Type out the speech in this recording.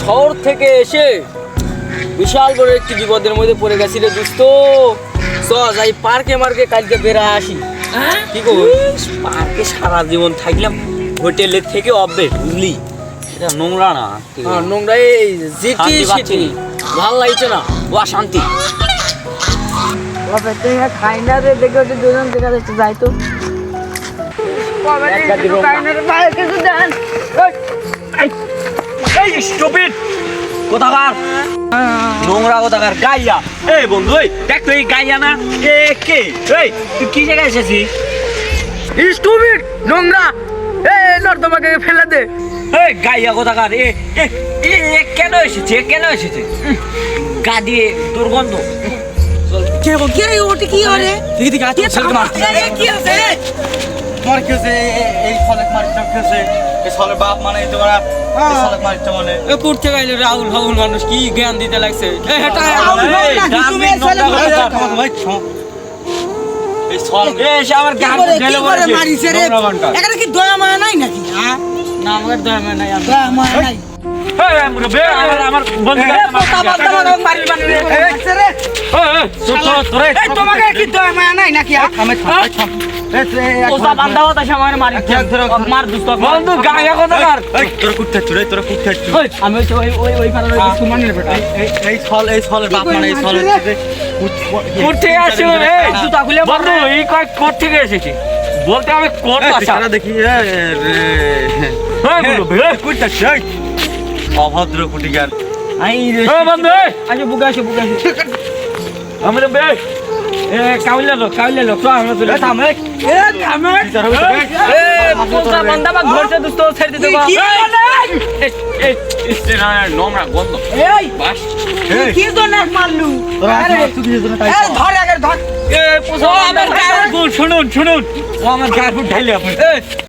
শহর থেকে এসে বিশাল বড় একটি বিপদের মধ্যে পড়ে গেছি রে দোস্ত চ যাই পার্কে মার্কে কালকে বেড়া আসি। কি করব পার্কে সারা জীবন থাকলাম হোটেলের থেকে অব্বে বুঝলি এটা নোংরা না? হ্যাঁ, নোংরা এই জিটি সিটি। ভালো লাগছে না? ওয়া শান্তি। খাই না রে দেখে দুজন দেখা যাচ্ছে যাই তো। কোথাকার? নোংরা কোথাকার? গাইয়া। এই বন্ধু এই দেখ তো এই গাইয়া না। এ কে? এই তুই কি জায়গায় এসেছিস? স্টুপিড নোংরা। এ নর্দমাকে ফেলে দে। এই গাইয়া কোথাকার? এ কেন এসেছে? কেন এসেছে? গা দিয়ে দুর্গন্ধ কে রে? ওটি কি হরে দিকে দিকে আছে ছেলেকে মার কি আছে তোমার কি হয়েছে? এই সলেক মারিটা কি হয়েছে? এই সলের বাপ মানে তোমরা এ পড়তে গাইলে রাহুল রাহুল মানুষ কি জ্ঞান দিতে লাগছে। এখানে কি দয়া মায়া নাই নাকি? হ্যাঁ? না আমার দয়া মানে নাই দয়া মায়া নাই। তোমাকে কি দয়া মায়া নাই নাকি হ্যাঁ? থামে থাম এই থাম এই তুই এই এক ওসা বান্দা হতা সময় মারি মার দুস্ত বন্ধু গায়া কোন কার এই তোরা কুত্তে চুরে তোরা কুত্তে চুরে। আমি ওই ওই ওই ওই ওই স্কুল বেটা। এই এই এই সলের বাপ মানে এই সলের যে থেকে আসছিল রে? জুতা খুলে বন্ধু এই কয় কোথ থেকে এসেছে? বলতে আমি কোথ আসা। দেখি রে। হ্যাঁ চুরে অভদ্র কুটিকার। আই রে এ বন্ধু আসো বুকে আসো বুকে আসো। আমরা কাউলে লো কাউলে লো তো আমরা তো থাম এ থাম এ। পোসা বান্দা বা ঘরতে দুস্ত ছেড়ে দিতে বা কি বলে? এ এ না নোংরা গন্ধ। এই। বাস। কি জন্য মারলু? আরে আসলে তুই দুজনে তাই এই ধর আগে ধর। এ পোসা আমার গায়ে শুনুন শুনুন। ও আমার গায়ে ঢাইলে আপনি।